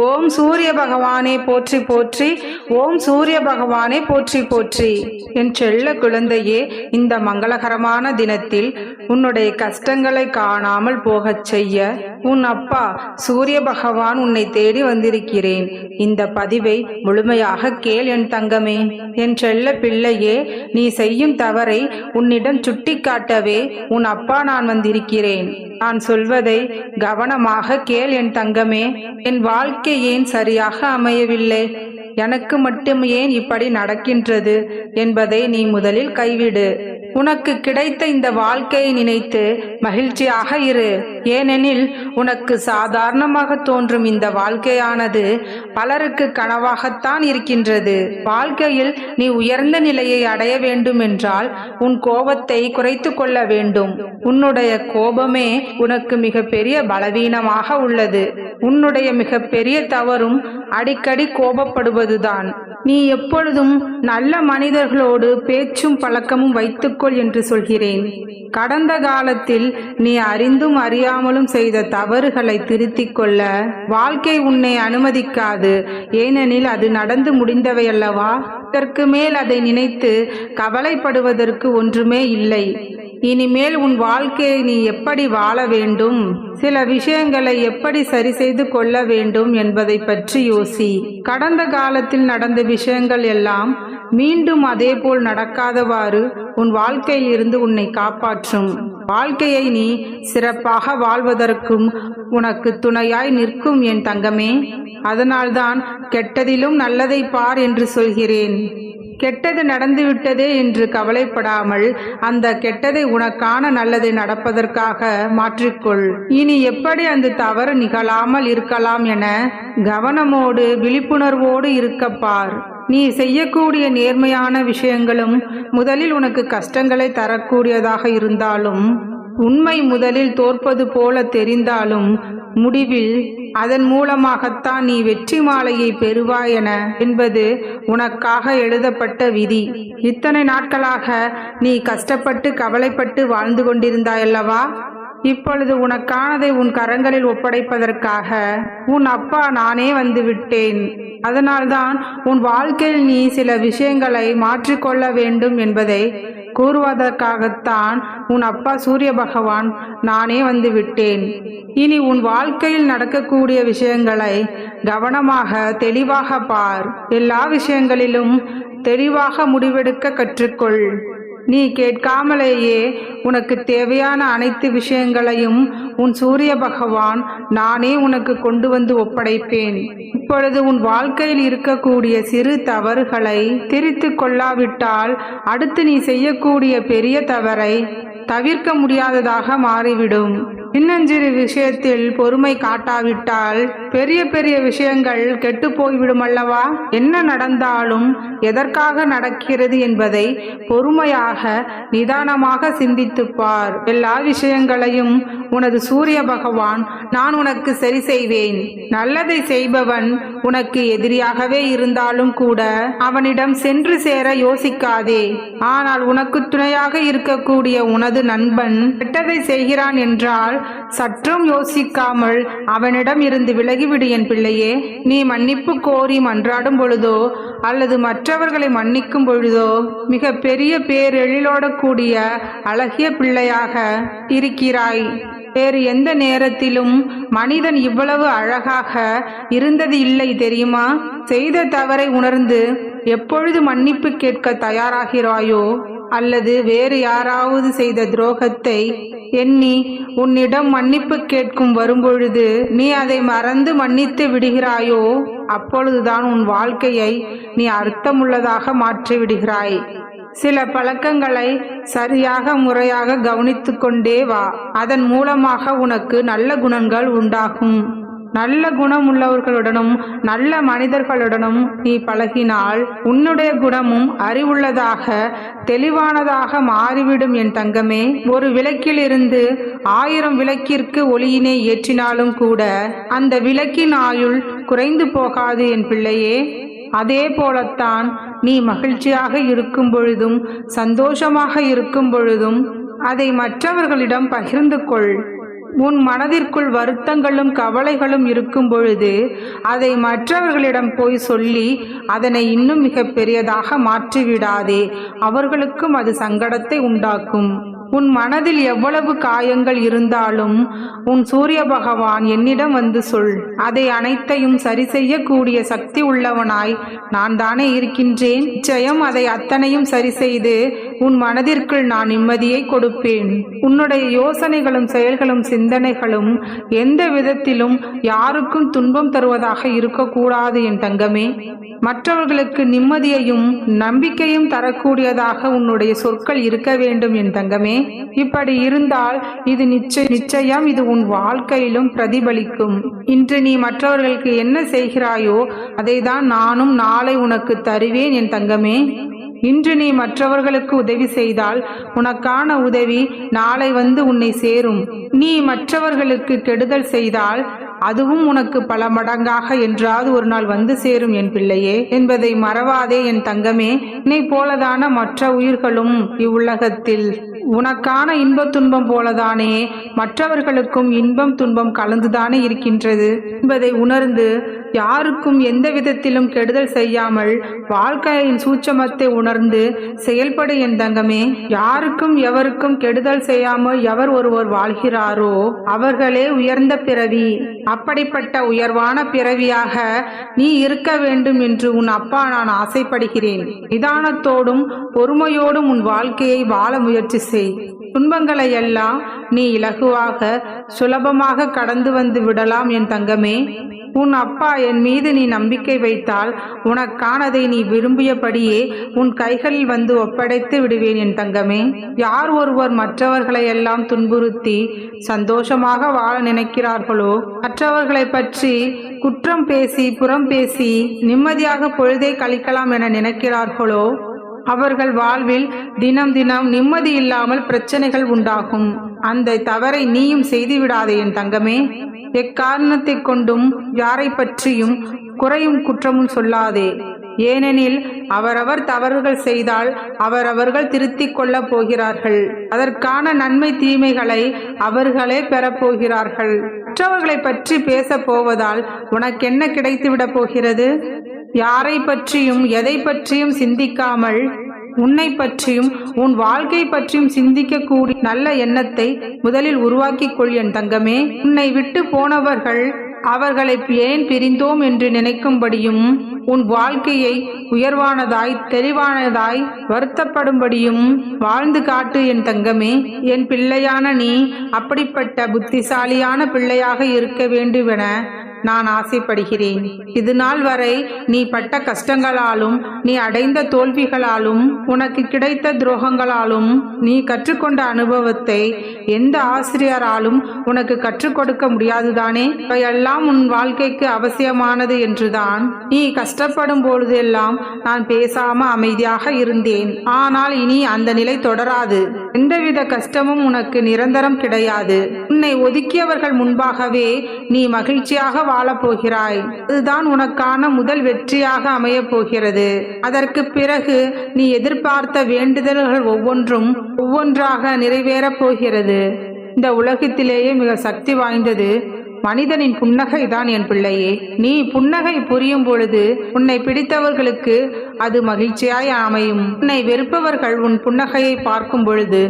ஓம் சூரிய பகவானே போற்றி போற்றி ஓம் சூரிய பகவானே போற்றி போற்றி. என் செல்ல குழந்தையே இந்த மங்களகரமான தினத்தில் உன்னுடைய கஷ்டங்களை காணாமல் போகச் செய்ய உன் அப்பா சூரிய பகவான் உன்னை தேடி வந்திருக்கிறேன். இந்த பதிவை முழுமையாக கேள் என் தங்கமே. என் செல்ல பிள்ளையே நீ செய்யும் தவறை உன்னிடம் சுட்டிக்காட்டவே உன் அப்பா நான் வந்திருக்கிறேன். நான் சொல்வதை கவனமாக கேள் என் தங்கமே. என் வாழ்க்கை ஏன் சரியாக அமையவில்லை? எனக்கு மட்டும் ஏன் இப்படி நடக்கின்றது என்பதை நீ முதலில் கைவிடு. உனக்கு கிடைத்த இந்த வாழ்க்கையை நினைத்து மகிழ்ச்சியாக இரு. ஏனெனில் உனக்கு சாதாரணமாக தோன்றும் இந்த வாழ்க்கையானது பலருக்கு கனவாகத்தான் இருக்கின்றது. வாழ்க்கையில் நீ உயர்ந்த நிலையை அடைய வேண்டும் என்றால் உன் கோபத்தை குறைத்து கொள்ள வேண்டும். உன்னுடைய கோபமே உனக்கு மிகப்பெரிய பலவீனமாக உள்ளது. உன்னுடைய மிகப்பெரிய தவறும் அடிக்கடி கோபப்படுவதுதான். நீ எப்பொழுதும் நல்ல மனிதர்களோடு பேச்சும் பழக்கமும் வைத்துக்கொள் என்று சொல்கிறேன். கடந்த காலத்தில் நீ அறிந்தும் அறியாமலும் செய்த தவறுகளை திருத்திக் கொள்ள வாழ்க்கை உன்னை அனுமதிக்காது. ஏனெனில் அது நடந்து முடிந்தவை அல்லவா? இதற்கு மேல் அதை நினைத்து கவலைப்படுவதற்கு ஒன்றுமே இல்லை. இனிமேல் உன் வாழ்க்கையை நீ எப்படி வாழ வேண்டும்? சில விஷயங்களை எப்படி சரி செய்து கொள்ள வேண்டும் என்பதை பற்றி யோசி. கடந்த காலத்தில் நடந்த விஷயங்கள் எல்லாம் மீண்டும் அதேபோல் நடக்காதவாறு உன் வாழ்க்கையில் இருந்து உன்னை காப்பாற்றும். வாழ்க்கையை நீ சிறப்பாக வாழ்வதற்கும் உனக்கு துணையாய் நிற்கும் என் தங்கமே அதனால்தான் கெட்டதிலும் நல்லதை பார் என்று சொல்கிறேன். கெட்டது நடந்துவிட்டதே என்று கவலைப்படாமல் அந்த கெட்டதை உனக்கான நல்லதை நடப்பதற்காக மாற்றிக்கொள். இனி எப்படி அந்த தவறு நிகழாமல் இருக்கலாம் என கவனமோடு விழிப்புணர்வோடு இருக்கப்பார் நீ செய்யக்கூடிய நேர்மையான விஷயங்களும் முதலில் உனக்கு கஷ்டங்களை தரக்கூடியதாக இருந்தாலும் உண்மை முதலில் தோற்பது போல தெரிந்தாலும் முடிவில் அதன் மூலமாகத்தான் நீ வெற்றி மாலையை பெறுவாய் என என்பது உனக்காக எழுதப்பட்ட விதி. இத்தனை நாட்களாக நீ கஷ்டப்பட்டு கவலைப்பட்டு வாழ்ந்து கொண்டிருந்தாயல்லவா? இப்பொழுது உனக்கானதை உன் கரங்களில் ஒப்படைப்பதற்காக உன் அப்பா நானே வந்து விட்டேன் அதனால்தான் உன் வாழ்க்கையில் நீ சில விஷயங்களை மாற்றிக்கொள்ள வேண்டும் என்பதை கூறுவதற்காகத்தான் உன் அப்பா சூரிய பகவான் நானே வந்து விட்டேன் இனி உன் வாழ்க்கையில் நடக்கக்கூடிய விஷயங்களை கவனமாக தெளிவாக பார். எல்லா விஷயங்களிலும் தெளிவாக முடிவெடுக்க கற்றுக்கொள். நீ கேட்காமலேயே உனக்கு தேவையான அனைத்து விஷயங்களையும் உன் சூரிய பகவான் நானே உனக்கு கொண்டு வந்து ஒப்படைப்பேன். இப்பொழுது உன் வாழ்க்கையில் இருக்கக்கூடிய சிறு தவறுகளை திரித்து கொள்ளாவிட்டால் அடுத்து நீ செய்யக்கூடிய பெரிய தவறை தவிர்க்க முடியாததாக மாறிவிடும். இன்னஞ்சிறு விஷயத்தில் பொறுமை காட்டாவிட்டால் பெரிய பெரிய விஷயங்கள் கெட்டு போய்விடும் அல்லவா என்ன நடந்தாலும் எதற்காக நடக்கிறது என்பதை பொறுமையாக நிதானமாக சிந்தித்துப்பார். எல்லா விஷயங்களையும் உனது சூரிய பகவான் நான் உனக்கு சரி செய்வேன். நல்லதை செய்பவன் உனக்கு எதிரியாகவே இருந்தாலும் கூட அவனிடம் சென்று சேர யோசிக்காதே. ஆனால் உனக்கு துணையாக இருக்கக்கூடிய உனது நண்பன் கெட்டதை செய்கிறான் என்றால் சற்றும் யோசிக்காமல் அவனிடம் இருந்து விலகிவிடு என் பிள்ளையே. நீ மன்னிப்பு கோரி மன்றாடும் பொழுதோ அல்லது மற்றவர்களை மன்னிக்கும் பொழுதோ மிக பெரிய பேரெழிலோடக்கூடிய அழகிய பிள்ளையாக இருக்கிறாய். வேறு எந்த நேரத்திலும் மனிதன் இவ்வளவு அழகாக இருந்தது இல்லை தெரியுமா? செய்த தவறை உணர்ந்து எப்பொழுது மன்னிப்பு கேட்க தயாராகிறாயோ அல்லது வேறு யாராவது செய்த துரோகத்தை எண்ணி உன்னிடம் மன்னிப்பு கேட்கும் வரும்பொழுது நீ அதை மறந்து மன்னித்து விடுகிறாயோ அப்பொழுதுதான் உன் வாழ்க்கையை நீ அர்த்தமுள்ளதாக மாற்றி விடுகிறாய் சில பழக்கங்களை சரியாக முறையாக கவனித்து கொண்டே வா. அதன் மூலமாக உனக்கு நல்ல குணங்கள் உண்டாகும். நல்ல குணம் உள்ளவர்களுடனும் நல்ல மனிதர்களுடனும் நீ பழகினால் உன்னுடைய குணமும் அறிவுள்ளதாக தெளிவானதாக மாறிவிடும் என் தங்கமே. ஒரு விளக்கிலிருந்து ஆயிரம் விளக்கிற்கு ஒளியினை ஏற்றினாலும் கூட அந்த விளக்கின் ஆயுள் குறைந்து போகாது என் பிள்ளையே. அதே போலத்தான் நீ மகிழ்ச்சியாக இருக்கும் பொழுதும் சந்தோஷமாக இருக்கும் பொழுதும் அதை மற்றவர்களிடம் பகிர்ந்து கொள். உன் மனதிற்குள் வருத்தங்களும் கவலைகளும் இருக்கும் பொழுது அதை மற்றவர்களிடம் போய் சொல்லி அதனை இன்னும் மிக பெரியதாக மாற்றிவிடாதே. அவர்களுக்கும் அது சங்கடத்தை உண்டாக்கும். உன் மனதில் எவ்வளவு காயங்கள் இருந்தாலும் உன் சூரிய பகவான் என்னிடம் வந்து சொல். அதை அனைத்தையும் சரி செய்யக்கூடிய சக்தி உள்ளவனாய் நான் தானே இருக்கின்றேன். நிச்சயம் அதை அத்தனையும் சரி செய்து உன் மனதிற்குள் நான் நிம்மதியை கொடுப்பேன். உன்னுடைய யோசனைகளும் செயல்களும் சிந்தனைகளும் எந்த விதத்திலும் யாருக்கும் துன்பம் தருவதாக இருக்கக்கூடாது என் தங்கமே. மற்றவர்களுக்கு நிம்மதியையும் நம்பிக்கையும் தரக்கூடியதாக உன்னுடைய சொற்கள் இருக்க வேண்டும் என் தங்கமே. இப்படி இருந்தால் இது நிச்சய நிச்சயம் இது உன் வாழ்க்கையிலும் பிரதிபலிக்கும். இன்று நீ மற்றவர்களுக்கு என்ன செய்கிறாயோ அதை தான் நானும் நாளை உனக்கு தருவேன் என் தங்கமே. இன்று நீ மற்றவர்களுக்கு உதவி செய்தால் உனக்கான உதவி நாளை வந்து உன்னை சேரும். நீ மற்றவர்களுக்கு கெடுதல் செய்தால் அதுவும் உனக்கு பல மடங்காக என்றாவது ஒரு நாள் வந்து சேரும் என் பிள்ளையே. என்பதை மறவாதே என் தங்கமே. நீ போலதான மற்ற உயிர்களும் இவ்வுலகத்தில். உனக்கான இன்பத் துன்பம் போலதானே. மற்றவர்களுக்கும் இன்பம் துன்பம் கலந்துதானே இருக்கின்றது. என்பதை உணர்ந்து யாருக்கும் எந்த விதத்திலும் கெடுதல் செய்யாமல் வாழ்க்கையின் சூட்சமத்தை உணர்ந்து செயல்படு என் தங்கமே. யாருக்கும் எவருக்கும் கெடுதல் செய்யாமல் எவர் ஒருவர் வாழ்கிறாரோ அவர்களே உயர்ந்த பிறவி. அப்படிப்பட்ட உயர்வான பிறவியாக நீ இருக்க வேண்டும் என்று உன் அப்பா நான் ஆசைப்படுகிறேன். நிதானத்தோடும் பொறுமையோடும் உன் வாழ்க்கையை வாழ முயற்சி செய். துன்பங்களை எல்லாம் நீ இலகுவாக சுலபமாக கடந்து வந்து விடலாம் என் தங்கமே. உன் அப்பா என் மீது நீ நம்பிக்கை வைத்தால் உனக்கானதை நீ விரும்பியபடியே உன் கைகளில் வந்து ஒப்படைத்து விடுவேன் என் தங்கமே. யார் ஒருவர் மற்றவர்களை எல்லாம் துன்புறுத்தி சந்தோஷமாக வாழ நினைக்கிறார்களோ மற்றவர்களை பற்றி குற்றம் பேசி புறம் பேசி நிம்மதியாக பொழுதை கழிக்கலாம் என நினைக்கிறார்களோ அவர்கள் வாழ்வில் தினம் தினம் நிம்மதி இல்லாமல் பிரச்சனைகள் உண்டாகும். அந்த தவறை நீயும் செய்துவிடாதே என் தங்கமே. எக்காரணத்தை கொண்டும் யாரை பற்றியும் குறையும் குற்றமும் சொல்லாதே. ஏனெனில் அவரவர் தவறுகள் செய்தால் அவரவர்கள் திருத்திக் கொள்ளப் போகிறார்கள். அதற்கான நன்மை தீமைகளை அவர்களே பெறப்போகிறார்கள் மற்றவர்களை பற்றி பேசப் போவதால் உனக்கென்ன கிடைத்துவிடப் போகிறது? யாரை பற்றியும் எதை பற்றியும் சிந்திக்காமல் உன்னை பற்றியும் உன் வாழ்க்கை பற்றியும் சிந்திக்கக்கூடிய நல்ல எண்ணத்தை முதலில் உருவாக்கிக் கொள் என் தங்கமே. உன்னை விட்டு போனவர்கள் அவர்களை ஏன் பிரிந்தோம் என்று நினைக்கும்படியும் உன் வாழ்க்கையை உயர்வானதாய் தெளிவானதாய் வருத்தப்படும்படியும் வாழ்ந்து காட்டு என் தங்கமே. என் பிள்ளையான நீ அப்படிப்பட்ட புத்திசாலியான பிள்ளையாக இருக்க வேண்டுமென நான் ஆசைப்படுகிறேன். இது நாள் வரை நீ பட்ட கஷ்டங்களாலும் நீ அடைந்த தோல்விகளாலும் உனக்கு கிடைத்த துரோகங்களாலும் நீ கற்றுக்கொண்ட அனுபவத்தை எந்த ஆசிரியராலும் உனக்கு கற்றுக் கொடுக்க முடியாதுதானே? இவையெல்லாம் உன் வாழ்க்கைக்கு அவசியமானது என்றுதான். நீ கஷ்டப்படும் பொழுதெல்லாம் நான் பேசாம அமைதியாக இருந்தேன். ஆனால் இனி அந்த நிலை தொடராது. எந்தவித கஷ்டமும் உனக்கு நிரந்தரம் கிடையாது. உன்னை ஒதுக்கியவர்கள் முன்பாகவே நீ மகிழ்ச்சியாக வாழப்போகிறாய் அதுதான் உனக்கான முதல் வெற்றியாக அமையப் போகிறது. அதற்கு பிறகு நீ எதிர்பார்த்த வேண்டுதல்கள் ஒவ்வொன்றும் ஒவ்வொன்றாக நிறைவேறப் போகிறது. இந்த உலகத்திலேயே மிக சக்தி வாய்ந்தது மனிதனின் புன்னகை தான் என் பிள்ளையே. நீ புன்னகை புரியும் பொழுது உன்னை பிடித்தவர்களுக்கு அது மகிழ்ச்சியாய் அமையும். உன்னை வெறுப்பவர்கள் உன் புன்னகையை பார்க்கும் பொழுது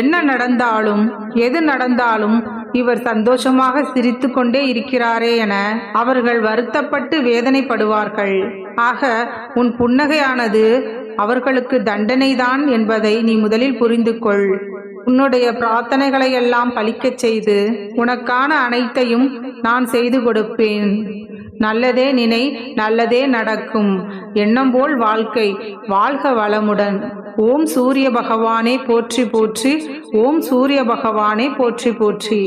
என்ன நடந்தாலும் எது நடந்தாலும் இவர் சந்தோஷமாக சிரித்து கொண்டே இருக்கிறாரே என அவர்கள் வருத்தப்பட்டு வேதனைப்படுவார்கள். ஆக உன் புன்னகையானது அவர்களுக்கு தண்டனைதான் என்பதை நீ முதலில் புரிந்து கொள் உன்னுடைய பிரார்த்தனைகளை எல்லாம் பலிக்கச் செய்து உனக்கான அனைத்தையும் நான் செய்து கொடுப்பேன். நல்லதே நினை நல்லதே நடக்கும். எண்ணம் போல் வாழ்க்கை வாழ்க வளமுடன். ஓம் சூரிய பகவானே போற்றி போற்றி ஓம் சூரிய பகவானே போற்றி போற்றி.